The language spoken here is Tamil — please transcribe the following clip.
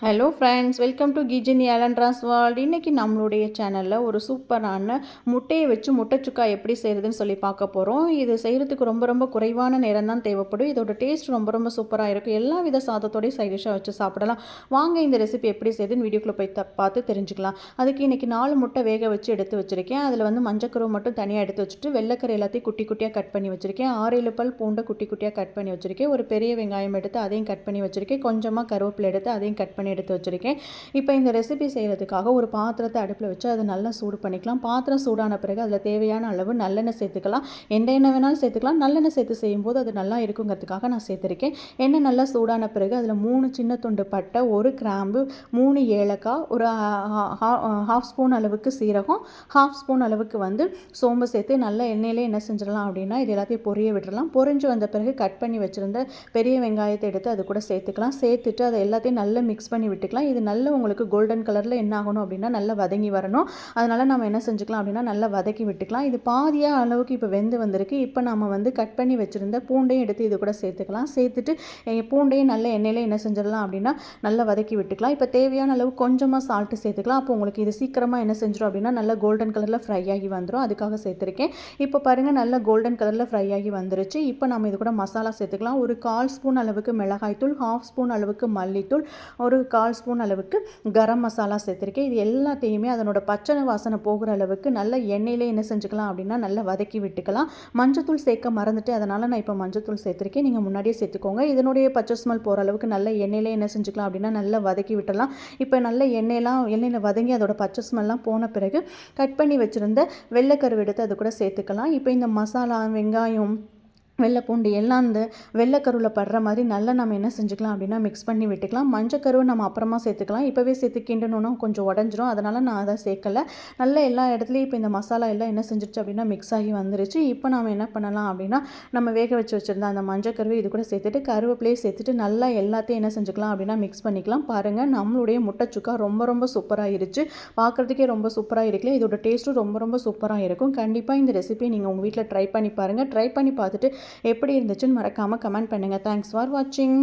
ஹலோ ஃப்ரெண்ட்ஸ் வெல்கம் டு கிஜினி ஏலண்ட்ராஸ் வேர்ல்டு இன்றைக்கி நம்மளுடைய சேனலில் ஒரு சூப்பரான முட்டையை வச்சு முட்டைச்சுக்கா எப்படி செய்கிறதுன்னு சொல்லி பார்க்க போகிறோம் இது செய்கிறதுக்கு ரொம்ப ரொம்ப குறைவான நேரம் தான் தேவைப்படும். இதோட டேஸ்ட் ரொம்ப ரொம்ப சூப்பராக இருக்கும் எல்லா வித சாதத்தோடய சைடிஷாக வச்சு சாப்பிடலாம். வாங்க இந்த ரெசிபி எப்படி செய்யுதுன்னு வீடியோக்குள்ளே போய் த பார்த்து தெரிஞ்சுக்கலாம். அதுக்கு இன்றைக்கி நாலு முட்டை வேக வச்சு எடுத்து வச்சுருக்கேன். அதில் வந்து மஞ்சக்கருவை மட்டும் தனியாக எடுத்து வச்சுட்டு வெள்ளைக்கரை எல்லாத்தையும் குட்டி குட்டியாக கட் பண்ணி வச்சுருக்கேன். ஆறு ஏழு பல் பூண்டை குட்டி குட்டியாக கட் பண்ணி வச்சுருக்கேன். ஒரு பெரிய வெங்காயம் எடுத்து அதையும் கட் பண்ணி வச்சுருக்கேன். கொஞ்சமாக கருவேப்பிலை எடுத்து அதையும் கட் பண்ணி எடுத்து வச்சுருக்கேன். இப்போ இந்த ரெசிபி செய்கிறதுக்காக ஒரு பாத்திரத்தை அடுப்பில் வச்சு அதை நல்லா சூடு பண்ணிக்கலாம். பாத்திரம் சூடான பிறகு அதில் தேவையான அளவு நல்லெண்ணெய் சேர்த்துக்கலாம். எந்த எண்ணெய் வேணாலும் சேர்த்துக்கலாம். நல்லெண்ணெய் சேர்த்து செய்யும்போது அது நல்லா இருக்குங்கிறதுக்காக நான் சேர்த்துருக்கேன். எண்ணெய் நல்லா சூடான பிறகு அதில் மூணு சின்ன துண்டு பட்டை ஒரு கிராம்பு மூணு ஏலக்காய் ஒரு ஹாஃப் ஸ்பூன் அளவுக்கு சீரகம் ஹாஃப் ஸ்பூன் அளவுக்கு வந்து சோம்பு சேர்த்து நல்லா எண்ணெயிலே என்ன செஞ்சிடலாம் அப்படின்னா இது எல்லாத்தையும் பொரிய விடலாம் பொரிஞ்சு வந்த பிறகு கட் பண்ணி வச்சுருந்த பெரிய வெங்காயத்தை எடுத்து அது கூட சேர்த்துக்கலாம். சேர்த்துட்டு அதை எல்லாத்தையும் நல்லா மிக்ஸ் பண்ணி பண்ணி விட்டுக்கலாம். இது நல்ல உங்களுக்கு கோல்டன் கலரில் என்ன ஆகணும் அப்படின்னா நல்லா வதங்கி வரணும். அதனால் நம்ம என்ன செஞ்சுக்கலாம் அப்படின்னா நல்லா வதக்கி விட்டுக்கலாம். இது பாதியாக அளவுக்கு இப்போ வெந்து வந்திருக்கு. இப்போ நம்ம வந்து கட் பண்ணி வச்சுருந்த பூண்டையும் எடுத்து இது கூட சேர்த்துக்கலாம். சேர்த்துட்டு பூண்டையும் நல்ல எண்ணெயில் என்ன செஞ்சிடலாம் அப்படின்னா நல்லா வதக்கி விட்டுக்கலாம். இப்போ தேவையான அளவு கொஞ்சமாக சால்ட்டு சேர்த்துக்கலாம். அப்போ உங்களுக்கு இது சீக்கிரமாக என்ன செஞ்சிடும் அப்படின்னா நல்லா கோல்டன் கலரில் ஃப்ரை ஆகி வந்துடும் அதுக்காக சேர்த்துருக்கேன். இப்போ பாருங்கள் நல்லா கோல்டன் கலரில் ஃப்ரை ஆகி வந்துருச்சு. இப்போ நம்ம இது கூட மசாலா சேர்த்துக்கலாம். ஒரு கால் ஸ்பூன் அளவுக்கு மிளகாய்த்தூள் ஹாஃப் ஸ்பூன் அளவுக்கு மல்லித்தூள் ஒரு கால் ஸ்பூன் அளவுக்கு கரம் மசாலா சேர்த்துருக்கேன். இது எல்லாத்தையுமே அதனோட பச்சனை வாசனை போகிற அளவுக்கு நல்ல எண்ணெயிலே என்ன செஞ்சுக்கலாம் அப்படின்னா நல்லா வதக்கி விட்டுக்கலாம். மஞ்சத்தூள் சேர்க்க மறந்துட்டு அதனால் நான் இப்போ மஞ்சத்தூள் சேர்த்துருக்கேன். நீங்கள் முன்னாடியே சேர்த்துக்கோங்க. இதனுடைய பச்சை ஸ்மெல் போகிற அளவுக்கு நல்ல எண்ணெயிலே என்ன செஞ்சுக்கலாம் அப்படின்னா நல்லா வதக்கி விட்டலாம் இப்போ நல்ல எண்ணெயெல்லாம் எண்ணெயில் வதங்கி அதோட பச்சை ஸ்மெல்லாம் போன பிறகு கட் பண்ணி வச்சுருந்த வெள்ளைக்கருவு எடுத்து அது கூட சேர்த்துக்கலாம். இப்போ இந்த மசாலா வெங்காயம் வெள்ளை பூண்டு எல்லாம் அந்த வெள்ளைக்கருவில் படுற மாதிரி நல்லா நம்ம என்ன செஞ்சுக்கலாம் அப்படின்னா மிக்ஸ் பண்ணி விட்டுக்கலாம். மஞ்சக்கருவை நம்ம அப்புறமா சேர்த்துக்கலாம். இப்போவே சேர்த்து கிண்டணும்னா கொஞ்சம் உடஞ்சிரும். அதனால் நான் அதை சேர்க்கலை. நல்லா எல்லா இடத்துலையும் இப்போ இந்த மசாலா எல்லாம் என்ன செஞ்சிருச்சு அப்படின்னா மிக்ஸ் ஆகி வந்துருச்சு. இப்போ நம்ம என்ன பண்ணலாம் அப்படின்னா நம்ம வேக வச்சு வச்சுருந்த அந்த மஞ்சக்கருவை இது கூட சேர்த்துட்டு கருவேப்பிலையே சேர்த்துட்டு நல்லா எல்லாத்தையும் என்ன செஞ்சுக்கலாம் அப்படின்னா மிக்ஸ் பண்ணிக்கலாம். பாருங்கள் நம்மளுடைய முட்டை சுக்கா ரொம்ப ரொம்ப சூப்பராகிருச்சு பார்க்குறதுக்கே ரொம்ப சூப்பராக இருக்குல்ல. இதோட டேஸ்ட்டும் ரொம்ப ரொம்ப சூப்பராக இருக்கும். கண்டிப்பாக இந்த ரெசிபியை நீங்கள் உங்கள் வீட்டில் ட்ரை பண்ணி பாருங்கள் ட்ரை பண்ணி பார்த்துட்டு எப்படி இருந்துச்சுன்னு மறக்காமல் கமெண்ட் பண்ணுங்கள் தேங்க்ஸ் ஃபார் வாட்சிங்